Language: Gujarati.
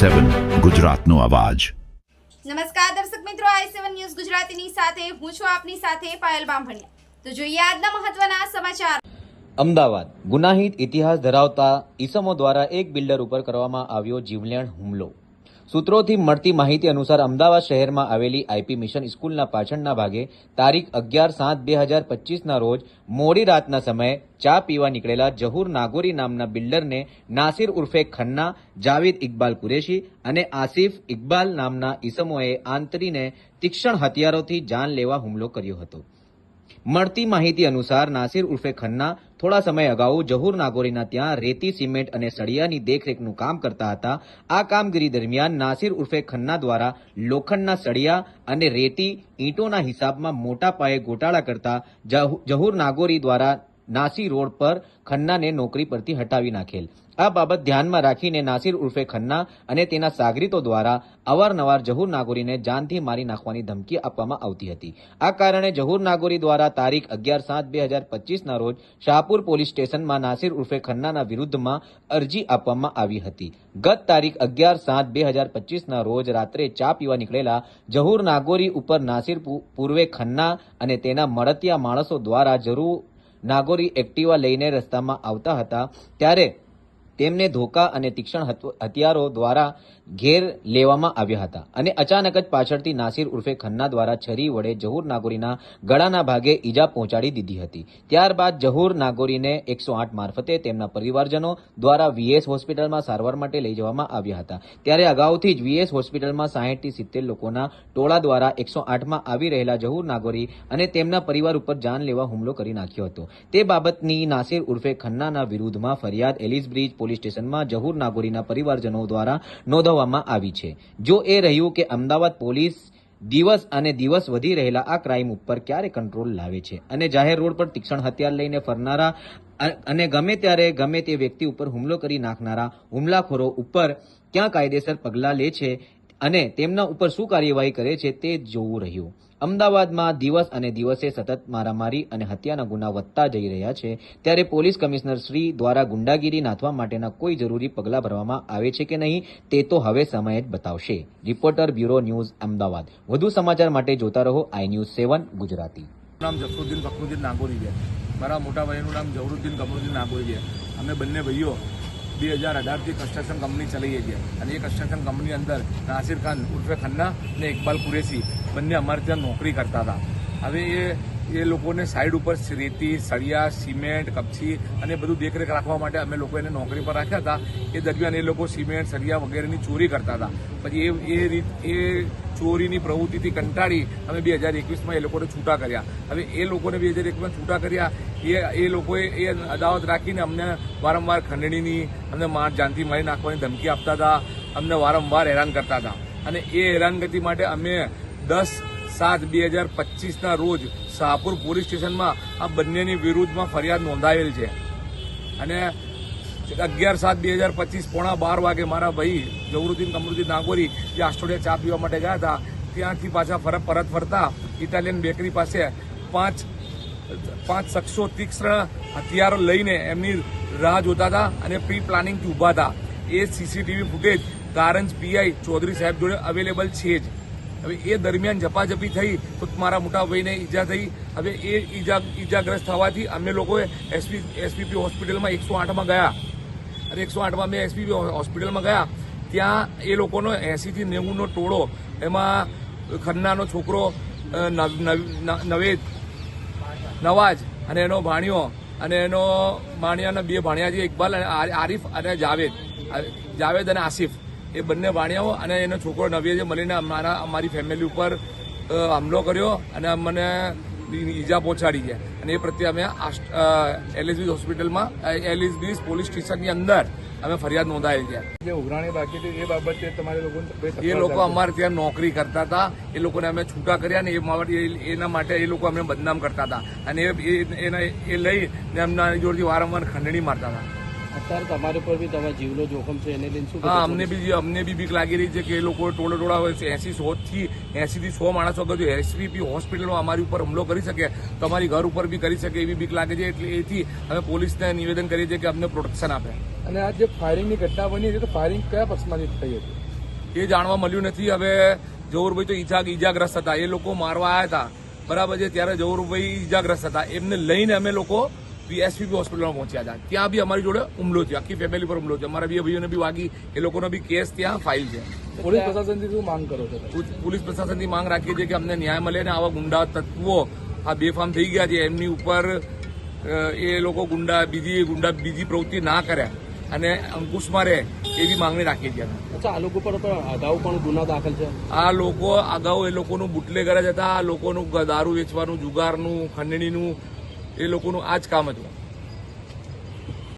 સેવન ગુજરાતનો અવાજ. નમસ્કાર દર્શક મિત્રો આઈ સેવન ન્યૂઝ ગુજરાતીની સાથે હું છું આપની સાથે પાયલ બામભણિયા. તો જોઈએ આજના મહત્વના સમાચાર. અમદાવાદ ગુનાહિત ઇતિહાસ ધરાવતા ઈસમો દ્વારા એક બિલ્ડર ઉપર કરવામાં આવ્યો જીવલેણ હુમલો. સૂત્રોથી મળતી માહિતી અનુસાર અમદાવાદ શહેરમાં આવેલી આઈપી મિશન સ્કૂલના પાછળના ભાગે તારીખ અગિયાર સાત બે હજાર પચીસના રોજ મોડી રાતના સમયે ચા પીવા નીકળેલા જહુર નાગોરી નામના બિલ્ડરને નાસિર ઉર્ફે ખન્ના, જાવેદ ઇકબાલ કુરેશી અને આસિફ ઇકબાલ નામના ઈસમોએ આંતરીને તીક્ષ્ણ હથિયારોથી જાન લેવા હુમલો કર્યો હતો. મળતી માહિતી અનુસાર નાસિર ઉર્ફે ખન્ના થોડા સમય અગાઉ જહુર નાગોરીના ત્યાં રેતી, સિમેન્ટ અને સળિયાની દેખરેખનું કામ કરતા હતા. આ કામગીરી દરમિયાન નાસિર ઉર્ફે ખન્ના દ્વારા લોખંડના સળિયા અને રેતી ઈંટોના હિસાબમાં મોટા પાયે ગોટાળા કરતા જહુ- જહુર નાગોરી દ્વારા નાસી રોડ પર ખન્નાને નોકરી પરથી હટાવી નાખેલ. આ બાબત ધ્યાનમાં રાખીને નાસિર ઉર્ફે ખન્ના અને તેના સાગરીતો દ્વારા અવારનવાર જહુર નાગોરીને જાનથી મારી નાખવાની ધમકી આપવામાં આવતી હતી. આ કારણે જહુર નાગોરી દ્વારા તારીખ અગિયાર સાત બે હજાર પચીસના રોજ શાહપુર પોલીસ સ્ટેશનમાં નાસિર ઉર્ફે ખન્નાના વિરુદ્ધમાં અરજી આપવામાં આવી હતી. ગત તારીખ અગિયાર સાત બે હજાર પચીસના રોજ રાત્રે ચા પીવા નીકળેલા જહુર નાગોરી ઉપર નાસિર પૂર્વે ખન્ના અને તેના મળતિયા માણસો દ્વારા જરૂર નાગોરી એક્ટિવા લઈને રસ્તામાં આવતા હતા ત્યારે તેમને ધોકા અને તીક્ષ્ણ હથિયારો દ્વારા ઘેર લેવામાં આવ્યા હતા અને અચાનક જ પાછળથી નાસિર ઉર્ફે ખન્ના દ્વારા છરી વડે જહુર નાગોરીના ગળાના ભાગે ઈજા પહોંચાડી દીધી હતી. ત્યારબાદ જહુર નાગોરીને એકસો આઠ મારફતે તેમના પરિવારજનો દ્વારા વીએસ હોસ્પિટલમાં સારવાર માટે લઈ જવામાં આવ્યા હતા. ત્યારે અગાઉથી જ વીએસ હોસ્પિટલમાં સાહીઠથી સિત્તેર લોકોના ટોળા દ્વારા એકસો આઠમાં આવી રહેલા જહુર નાગોરી અને તેમના પરિવાર ઉપર જાન લેવા હુમલો કરી નાખ્યો હતો. તે બાબતની નાસિર ઉર્ફે ખન્નાના વિરુદ્ધમાં ફરિયાદ એલિસ બ્રિજ પોલીસ સ્ટેશનમાં જહુર નાગોરીના પરિવારજનો દ્વારા નોંધવામાં આવી છે. જો એ રહ્યું કે અમદાવાદ પોલીસ દિવસ અને દિવસ વધી રહેલા આ ક્રાઇમ ઉપર ક્યારે કંટ્રોલ લાવે છે અને જાહેર રોડ પર તીક્ષણ હથિયાર લઈને ફરનારા અને ગમે ત્યારે ગમે તે વ્યક્તિ ઉપર હુમલો કરી નાખનારા હુમલાખોરો ઉપર ક્યાં કાયદેસર પગલાં લે છે અને તેમના ઉપર શું કાર્યવાહી કરે છે તે જોવું રહ્યું. અમદાવાદમાં દિવસ અને દિવસે સતત મારામારી અને હત્યાના ગુના વધતા જઈ રહ્યા છે, ત્યારે પોલીસ કમિશનર શ્રી દ્વારા ગુંડાગીરી નાથવા માટેના કોઈ જરૂરી પગલાં ભરવામાં આવે છે કે નહીં, તે તો હવે સમય જ બતાવશે. Reporter bureau news Ahmedabad. વધુ સમાચાર માટે જોતા રહો આઈ ન્યૂઝ સેવન ગુજરાતી. નામ જફરુદ્દીન ફખરુદ્દીન છે. મારા મોટા ભાઈનું નામ જવરુદ્દીન કમરુદ્દીન છે. અમે બંને ભાઈઓ બે હજાર અઢારથી કન્સ્ટ્રક્શન કંપની ચલાવીએ છીએ. અને એ કન્સ્ટ્રક્શન કંપની અંદર નાસિર ખાન ઉર્ફે ખન્ના અને ઇકબાલ કુરેશી બંને અમારે ત્યાં નોકરી કરતા હતા. હવે એ એ લોકોને સાઈડ ઉપર રેતી, સળિયા સિમેન્ટ કપચી અને બધું દેખરેખ રાખવા માટે અમે લોકો એને નોકરી પર રાખ્યા હતા. એ દરમિયાન એ લોકો સિમેન્ટ સળિયા વગેરેની ચોરી કરતા હતા. પછી એ એ રીત, એ ચોરીની પ્રવૃત્તિથી કંટાળી અમે બે હજાર એકવીસમાં એ લોકોને છૂટા કર્યા. હવે એ લોકોને બે હજાર એકવીસમાં છૂટા કર્યા, એ એ લોકોએ એ અદાવત રાખીને અમને વારંવાર ખંડણીની, અમને માર જાનથી મારી નાખવાની ધમકી આપતા હતા. અમને વારંવાર હેરાન કરતા હતા. અને એ હેરાનગતિ માટે અમે દસ સાત બે હજાર પચીસના રોજ શાહપુર પોલીસ સ્ટેશનમાં આ બંનેની વિરુદ્ધમાં ફરિયાદ નોંધાયેલ છે. અને અગિયાર સાત બે હજાર પચીસ પોણા બાર વાગે મારા ભાઈ જવરુદ્દીન કમરુદ્દીન નાગોરી જે આસ્ટોડિયા ચા પીવા માટે ગયા હતા, ત્યાંથી પાછા ફરક પરત ફરતા ઇટાલિયન બેકરી પાસે પાંચ પાંચ શખ્સો તીક્ષ્ણ હથિયારો લઈને એમની રાહ જોતા હતા અને પ્રી પ્લાનિંગથી ઊભા હતા. એ CCTV footage Karanj PI Chaudhary સાહેબ જોડે અવેલેબલ છે જ. હવે એ દરમિયાન ઝપાઝપી થઈ તો મારા મોટા ભાઈને ઈજા થઈ. હવે એ ઈજા ઈજાગ્રસ્ત થવાથી અમે લોકોએ એસપી એસપીપી હોસ્પિટલમાં એકસો આઠમાં ગયા. અને એકસો આઠમાં મેં એસપીપી હોસ્પિટલમાં ગયા. ત્યાં એ લોકોનો એંસીથી નેવુંનો ટોળો, એમાં ખન્નાનો છોકરો નવ- નવ- નવેદ, નવાજ અને એનો ભાણિયો અને એનો ભાણિયાના બે ભાણિયા છે ઇકબાલ અને આરિફ અને જાવેદ. જાવેદ અને આસિફ. એ બંને વાણિયાઓ અને એનો છોકરો નવીએ મળીને અમારા અમારી ફેમિલી ઉપર હુમલો કર્યો અને મને ઈજા પહોંચાડી છે. અને એ પ્રત્યે અમે એલએસબી હોસ્પિટલમાં એલએસબી પોલીસ સ્ટેશનની અંદર અમે ફરિયાદ નોંધાવી છે. જે ઉઘરાણી બાકી એ બાબતે તમારે લોકોને એ લોકો અમારે ત્યાં નોકરી કરતા હતા. એ લોકોને અમે છૂટા કર્યા ને એ એના માટે એ લોકો અમને બદનામ કરતા હતા. અને એના એ લઈ એમના જોડથી વારંવાર ખંડણી મારતા હતા. અત્યારે તમારી પર બી તમારા જીવનો જોખમ છે એને લઈને શું હા અમને બી અમને બી બીક લાગી રહી છે કે એ લોકો ટોળે ટોળા હોય છે એસી સો થી એસી થી સો માણસો વગર જો એસવીપી હોસ્પિટલમાં અમારી ઉપર હુમલો કરી શકે તમારી ઘર ઉપર બી કરી શકે એવી બીક લાગે છે એટલે એથી અમે પોલીસને નિવેદન કરીએ છીએ કે અમને પ્રોટેક્શન આપે. અને આ જે ફાયરિંગની ઘટના બની હતી તો ફાયરિંગ કયા પક્ષમાંથી થઈ હતી? એ જાણવા મળ્યું નથી હવે જહુરભાઈ તો ઈજા ઈજાગ્રસ્ત હતા એ લોકો મારવા આવ્યા હતા. બરાબર છે ત્યારે જહુરભાઈ ઈજાગ્રસ્ત હતા. એમને લઈને અમે લોકો એસપીપી હોસ્પિટલમાં પહોંચ્યા હતા. ત્યાં બી અમારી જોડે હુમલો થયો. આખી ફેમિલી પર હુમલો થયો. અમારા બે ભાઈઓને બી વાગી એ લોકોનો બી કેસ ત્યાં ફાઇલ છે. પોલીસ પ્રશાસનથી શું માંગ કરો છો પોલીસ પ્રશાસનથી માંગ રાખીએ છીએ કે અમને ન્યાય મળે ને આવા ગુંડા તત્વો આ બેફામ થઈ ગયા છે. એમની ઉપર એ લોકો ગુંડા બીજી ગુંડા બીજી પ્રવૃત્તિ ના કરે અને અંકુશ મારે એવી માંગણી રાખી અચ્છા આ લોકો પર અગાઉ પણ ગુના દાખલ છે? આ લોકો અગાઉ એ લોકોનું બુટલે જ હતા. આ લોકોનું દારૂ વેચવાનું જુગારનું ખંડણીનું એ લોકોનું આ જ કામ હતું.